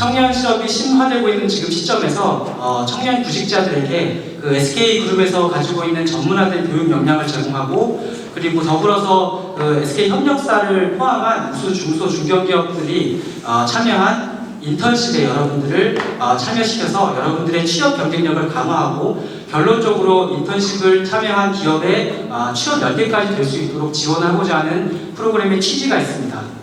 청년 실업이 심화되고 있는 지금 시점에서 어, 청년 구직자들에게 그 SK 그룹에서 가지고 있는 전문화된 교육 역량을 제공하고 그리고 더불어서 그 SK 협력사를 포함한 우수 중소 중견 기업들이 어, 참여한 인턴십에 여러분들을 어, 참여시켜서 여러분들의 취업 경쟁력을 강화하고 결론적으로 인턴십을 참여한 기업의 어, 취업 연계까지 될 수 있도록 지원하고자 하는 프로그램의 취지가 있습니다.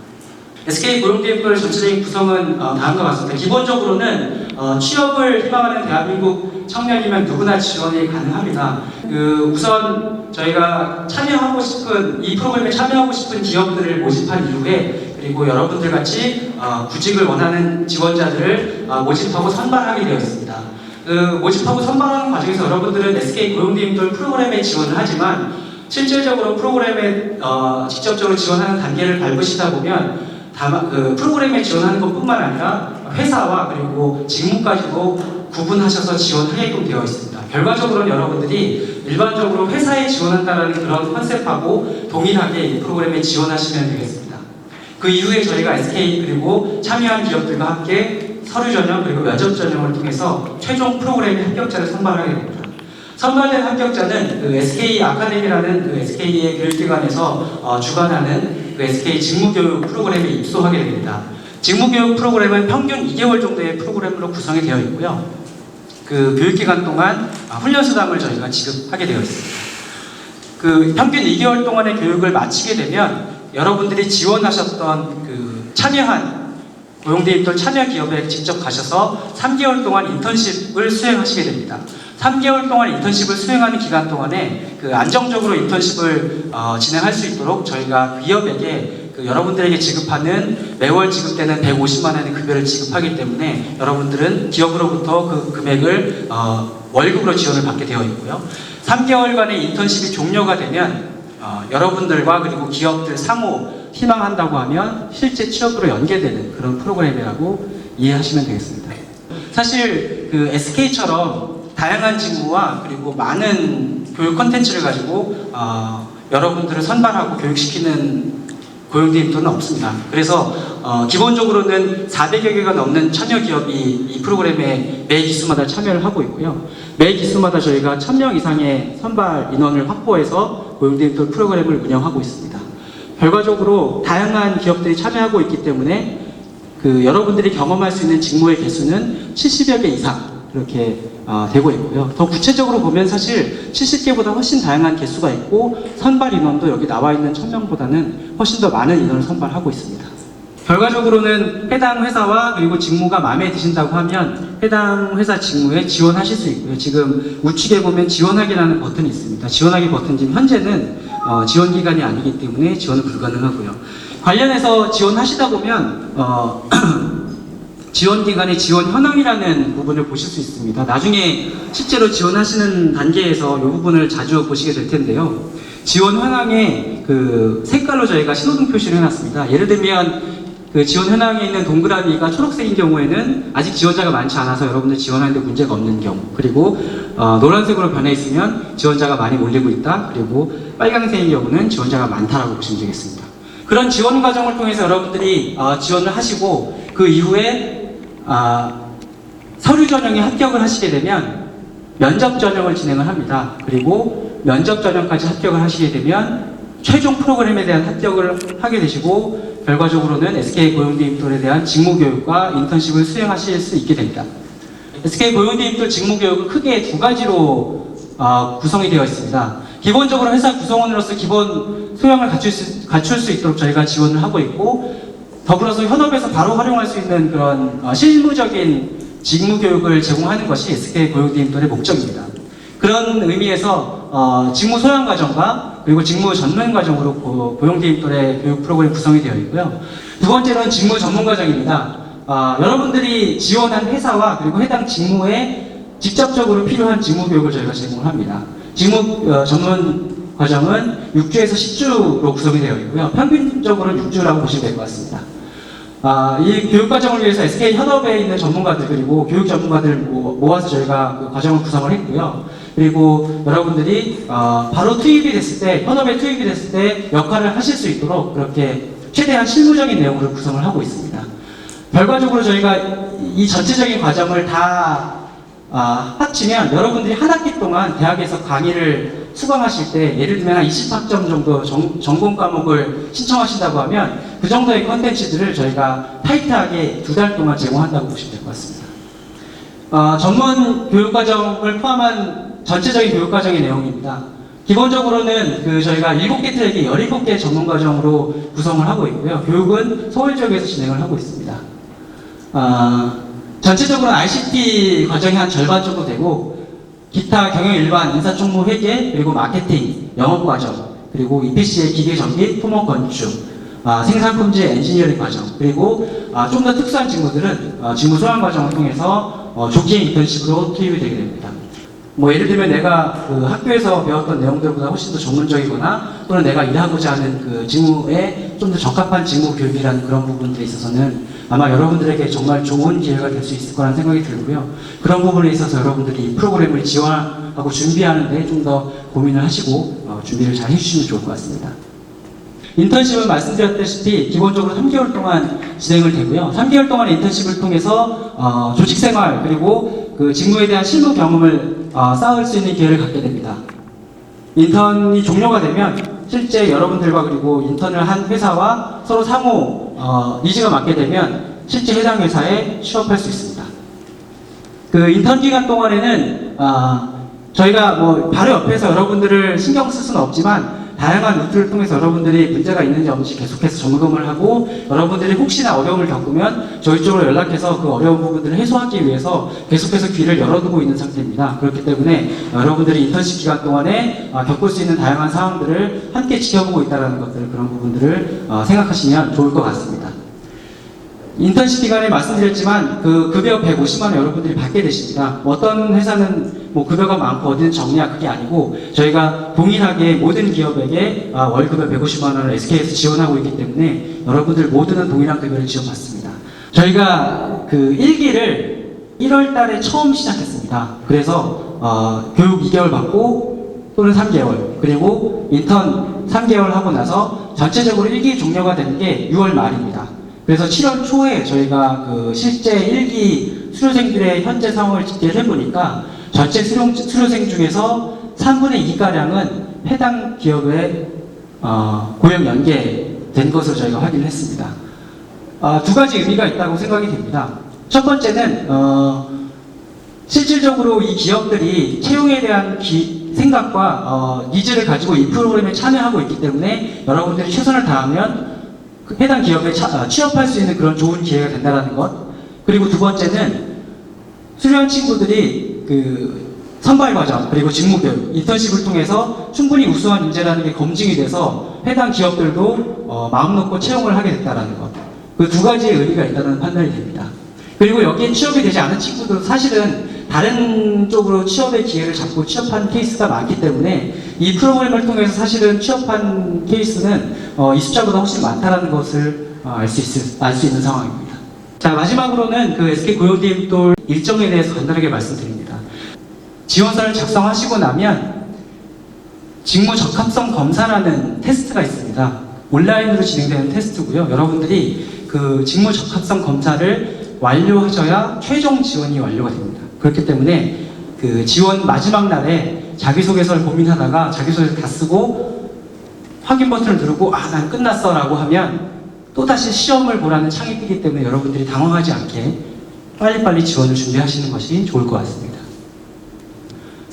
SK 고용대학교의 전체적인 구성은 어, 다음과 같습니다. 기본적으로는 어, 취업을 희망하는 대한민국 청년이면 누구나 지원이 가능합니다. 그 우선 저희가 참여하고 싶은 이 프로그램에 참여하고 싶은 기업들을 모집한 이후에 그리고 여러분들 같이 어, 구직을 원하는 지원자들을 어, 모집하고 선발하게 되어 있습니다. 그 모집하고 선발하는 과정에서 여러분들은 SK 고용대학교 프로그램에 지원을 하지만 실질적으로 프로그램에 어, 직접적으로 지원하는 단계를 밟으시다 보면 다만 그 프로그램에 지원하는 것뿐만 아니라 회사와 그리고 직무까지도 구분하셔서 지원하게끔 되어 있습니다. 결과적으로는 여러분들이 일반적으로 회사에 지원한다는 그런 컨셉하고 동일하게 이 프로그램에 지원하시면 되겠습니다. 그 이후에 저희가 SK 그리고 참여한 기업들과 함께 서류 전형 그리고 면접 전형을 통해서 최종 프로그램의 합격자를 선발하게 됩니다. 선발된 합격자는 그 SK 아카데미라는 그 SK의 교육기관에서 어, 주관하는 그 SK 직무교육 프로그램에 입소하게 됩니다. 직무교육 프로그램은 평균 2개월 정도의 프로그램으로 구성이 되어 있고요. 그 교육기간 동안 아, 훈련수당을 저희가 지급하게 되어 있습니다. 그 평균 2개월 동안의 교육을 마치게 되면 여러분들이 지원하셨던 그 참여한 고용대입들 참여 기업에 직접 가셔서 3개월 동안 인턴십을 수행하시게 됩니다. 3개월 동안 인턴십을 수행하는 기간 동안에 그 안정적으로 인턴십을 어, 진행할 수 있도록 저희가 기업에게 그 여러분들에게 지급하는 매월 지급되는 150만 원의 급여를 지급하기 때문에 여러분들은 기업으로부터 그 금액을 어, 월급으로 지원을 받게 되어 있고요. 3개월간의 인턴십이 종료가 되면 어, 여러분들과 그리고 기업들 상호 희망한다고 하면 실제 취업으로 연계되는 그런 프로그램이라고 이해하시면 되겠습니다. 사실 그 SK처럼 다양한 직무와 그리고 많은 교육 컨텐츠를 가지고 어, 여러분들을 선발하고 교육시키는 고용대입도는 없습니다. 그래서 어, 기본적으로는 400여 개가 넘는 참여 기업이 이 프로그램에 매 기수마다 참여를 하고 있고요. 매 기수마다 저희가 1000명 이상의 선발 인원을 확보해서 고용대입도 프로그램을 운영하고 있습니다. 결과적으로 다양한 기업들이 참여하고 있기 때문에 그 여러분들이 경험할 수 있는 직무의 개수는 70여 개 이상 이렇게 어, 되고 있고요. 더 구체적으로 보면 사실 70개보다 훨씬 다양한 개수가 있고 선발 인원도 여기 나와 있는 1000명보다는 훨씬 더 많은 인원을 선발하고 있습니다. 결과적으로는 해당 회사와 그리고 직무가 마음에 드신다고 하면 해당 회사 직무에 지원하실 수 있고요. 지금 우측에 보면 지원하기라는 버튼이 있습니다. 지원하기 버튼 지금 현재는 어, 지원 기간이 아니기 때문에 지원은 불가능하고요. 관련해서 지원하시다 보면 어, 지원 기간의 지원 현황이라는 부분을 보실 수 있습니다. 나중에 실제로 지원하시는 단계에서 이 부분을 자주 보시게 될 텐데요. 지원 현황에 그 색깔로 저희가 신호등 표시를 해놨습니다. 예를 들면 그 지원 현황에 있는 동그라미가 초록색인 경우에는 아직 지원자가 많지 않아서 여러분들 지원하는데 문제가 없는 경우 그리고 어, 노란색으로 변해 있으면 지원자가 많이 몰리고 있다 그리고 빨간색인 경우는 지원자가 많다라고 보시면 되겠습니다. 그런 지원 과정을 통해서 여러분들이 어, 지원을 하시고 그 이후에 아, 서류 전형에 합격을 하시게 되면 면접 전형을 진행을 합니다. 그리고 면접 전형까지 합격을 하시게 되면 최종 프로그램에 대한 합격을 하게 되시고 결과적으로는 SK 고용대입들에 대한 직무교육과 인턴십을 수행하실 수 있게 됩니다. SK 고용대입들 직무교육은 크게 두 가지로 어, 구성이 되어 있습니다. 기본적으로 회사 구성원으로서 기본 소양을 갖출 수, 갖출 수 있도록 저희가 지원을 하고 있고 더불어서 현업에서 바로 활용할 수 있는 그런 어, 실무적인 직무 교육을 제공하는 것이 SK 고용대입들의 목적입니다. 그런 의미에서 어, 직무 소양 과정과 그리고 직무 전문 과정으로 고, 고용대입들의 교육 프로그램 구성이 되어 있고요. 두 번째는 직무 전문 과정입니다. 어, 여러분들이 지원한 회사와 그리고 해당 직무에 직접적으로 필요한 직무 교육을 저희가 제공합니다. 직무 어, 전문 과정은 6주에서 10주로 구성이 되어 있고요. 평균적으로 6주라고 보시면 될 것 같습니다. 아, 이 교육 과정을 위해서 SK 현업에 있는 전문가들 그리고 교육 전문가들 모- 모아서 저희가 그 과정을 구성을 했고요. 그리고 여러분들이 어, 바로 투입이 됐을 때 현업에 투입이 됐을 때 역할을 하실 수 있도록 그렇게 최대한 실무적인 내용으로 구성을 하고 있습니다. 결과적으로 저희가 이 전체적인 과정을 다 아, 합치면 여러분들이 한 학기 동안 대학에서 강의를 수강하실 때 예를 들면 한 20학점 정도 전, 전공 과목을 신청하신다고 하면 그 정도의 컨텐츠들을 저희가 타이트하게 두 달 동안 제공한다고 보시면 될 것 같습니다. 어, 전문 교육과정을 포함한 전체적인 교육과정의 내용입니다. 기본적으로는 그 저희가 7개 트랙에 17개 전문과정으로 구성을 하고 있고요. 교육은 서울 지역에서 진행을 하고 있습니다. 아, 전체적으로 ICT 과정이 한 절반 정도 되고 기타 경영 일반 인사 총무 회계 그리고 마케팅 영업 과정 그리고 EPC의 기계 전기 토목 건축 아, 생산품질 엔지니어링 과정 그리고 아, 좀 더 특수한 직무들은 아, 직무 소환 과정을 통해서 어, 조기의 인턴십으로 투입이 되게 됩니다. 뭐 예를 들면 내가 그 학교에서 배웠던 내용들보다 훨씬 더 전문적이거나 또는 내가 일하고자 하는 그 직무에 좀 더 적합한 직무 교육이라는 그런 부분들에 있어서는 아마 여러분들에게 정말 좋은 기회가 될 수 있을 거라는 생각이 들고요. 그런 부분에 있어서 여러분들이 이 프로그램을 지원하고 준비하는데 좀 더 고민을 하시고 어, 준비를 잘 해주시면 좋을 것 같습니다. 인턴십은 말씀드렸다시피 기본적으로 3개월 동안 진행을 되고요. 3개월 동안 인턴십을 통해서 어, 조직 생활 그리고 그 직무에 대한 실무 경험을 어, 쌓을 수 있는 기회를 갖게 됩니다. 인턴이 종료가 되면 실제 여러분들과 그리고 인턴을 한 회사와 서로 상호 어, 니즈가 맞게 되면 실제 해당 회사에 취업할 수 있습니다. 그 인턴 기간 동안에는 아, 저희가 뭐 바로 옆에서 여러분들을 신경 쓸 수는 없지만 다양한 루트를 통해서 여러분들이 문제가 있는지 없는지 계속해서 점검을 하고 여러분들이 혹시나 어려움을 겪으면 저희 쪽으로 연락해서 그 어려운 부분들을 해소하기 위해서 계속해서 귀를 열어두고 있는 상태입니다. 그렇기 때문에 여러분들이 인턴십 기간 동안에 아, 겪을 수 있는 다양한 상황들을 함께 지켜보고 있다는 것들 그런 부분들을 어, 생각하시면 좋을 것 같습니다. 인턴십 기간에 말씀드렸지만 그 급여 150만 원 여러분들이 받게 되십니다. 어떤 회사는 뭐 급여가 많고 어디는 적냐 그게 아니고 저희가 동일하게 모든 기업에게 아, 월급의 150만 원을 SK에서 지원하고 있기 때문에 여러분들 모두는 동일한 급여를 지원받습니다. 저희가 그 1기를 1월 달에 처음 시작했습니다. 그래서 어, 교육 2개월 받고 또는 3개월 그리고 인턴 3개월 하고 나서 전체적으로 1기 종료가 되는 게 6월 말입니다. 그래서 7월 초에 저희가 그 실제 1기 수료생들의 현재 상황을 집계를 해보니까 전체 수료, 수료생 중에서 3분의 2가량은 해당 기업에 어, 고용 연계된 것으로 저희가 확인을 했습니다. 아, 두 가지 의미가 있다고 생각이 됩니다. 첫 번째는 어, 실질적으로 이 기업들이 채용에 대한 기- 생각과 어, 니즈를 가지고 이 프로그램에 참여하고 있기 때문에 여러분들이 최선을 다하면 그 해당 기업에 차- 아, 취업할 수 있는 그런 좋은 기회가 된다는 것. 그리고 두 번째는 수련 친구들이 그 선발 과정 그리고 직무 교육, 인턴십을 통해서 충분히 우수한 인재라는 게 검증이 돼서 해당 기업들도 어, 마음 놓고 채용을 하게 됐다는 것. 그 두 가지의 의미가 있다는 판단이 됩니다. 그리고 여기에 취업이 되지 않은 친구들은 사실은 다른 쪽으로 취업의 기회를 잡고 취업한 케이스가 많기 때문에 이 프로그램을 통해서 사실은 취업한 케이스는 어, 이 숫자보다 훨씬 많다는 것을 어, 알수 있을 알수 있는 상황입니다. 자 마지막으로는 그 SK 고용팀돌 일정에 대해서 간단하게 말씀드립니다. 지원서를 작성하시고 나면 직무 적합성 검사라는 테스트가 있습니다. 온라인으로 진행되는 테스트고요. 여러분들이 그 직무 적합성 검사를 완료하셔야 최종 지원이 완료가 됩니다. 그렇기 때문에 그 지원 마지막 날에 자기소개서를 고민하다가 자기소개서 다 쓰고 확인 버튼을 누르고 아 난 끝났어 라고 하면 또다시 시험을 보라는 창이 뜨기 때문에 여러분들이 당황하지 않게 빨리빨리 지원을 준비하시는 것이 좋을 것 같습니다.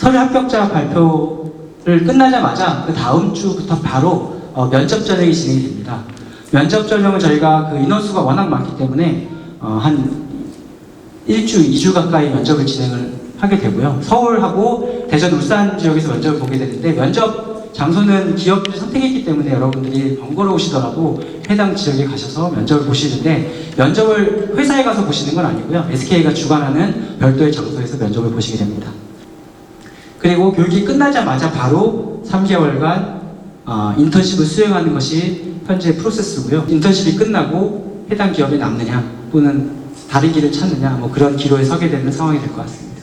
서류 합격자 발표를 끝나자마자 그 다음 주부터 바로 어, 면접 전형이 진행이 됩니다. 면접 전형은 저희가 그 인원수가 워낙 많기 때문에 어, 한 1주, 2주 가까이 면접을 진행을 하게 되고요. 서울하고 대전, 울산 지역에서 면접을 보게 되는데 면접 장소는 기업들이 선택했기 때문에 여러분들이 번거로우시더라도 해당 지역에 가셔서 면접을 보시는데 면접을 회사에 가서 보시는 건 아니고요. SK가 주관하는 별도의 장소에서 면접을 보시게 됩니다. 그리고 교육이 끝나자마자 바로 3개월간 어, 인턴십을 수행하는 것이 현재 프로세스고요. 인턴십이 끝나고 해당 기업에 남느냐 또는 다른 길을 찾느냐 뭐 그런 기로에 서게 되는 상황이 될 것 같습니다.